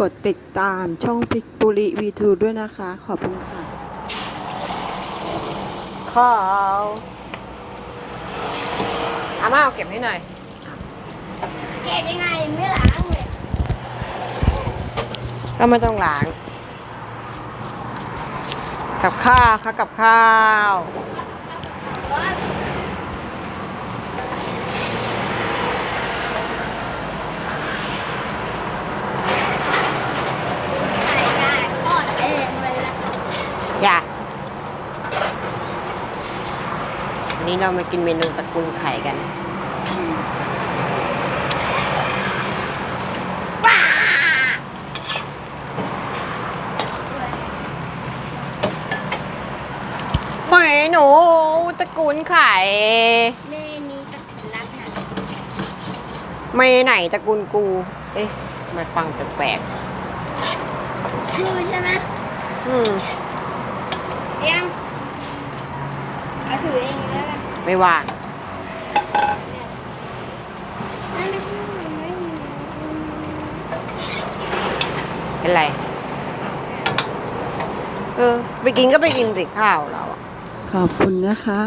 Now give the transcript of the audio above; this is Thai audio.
กดติดตามช่องพิกปุริวีทูด้วยนะคะ ขอบคุณค่ะข้าวอาม่าเอาเก็บให้หน่อย เก็บยังไงไม่ล้างเลยก็ไม่ต้องล้าง กับข้าวค่ะกับข้าว ไข่ได้ทอดเองเลยละ อย่าวันนี้เรามากินเมนูตระกูลไข่กันว้าเมนูตระกูลไข่เมนี้ตะกุนรักนะเมไหนตระกูลกู เอ๊ะทำไมาฟังแปลกคือใช่ไหมๆอืม เตียง เอาถือเองแล้วกันไม่ว่าง นั่นไม่ใช่ไม่มีเป็นไร เออ ไปกินก็ไปกินสิข้าวเราอะ ขอบคุณนะคะ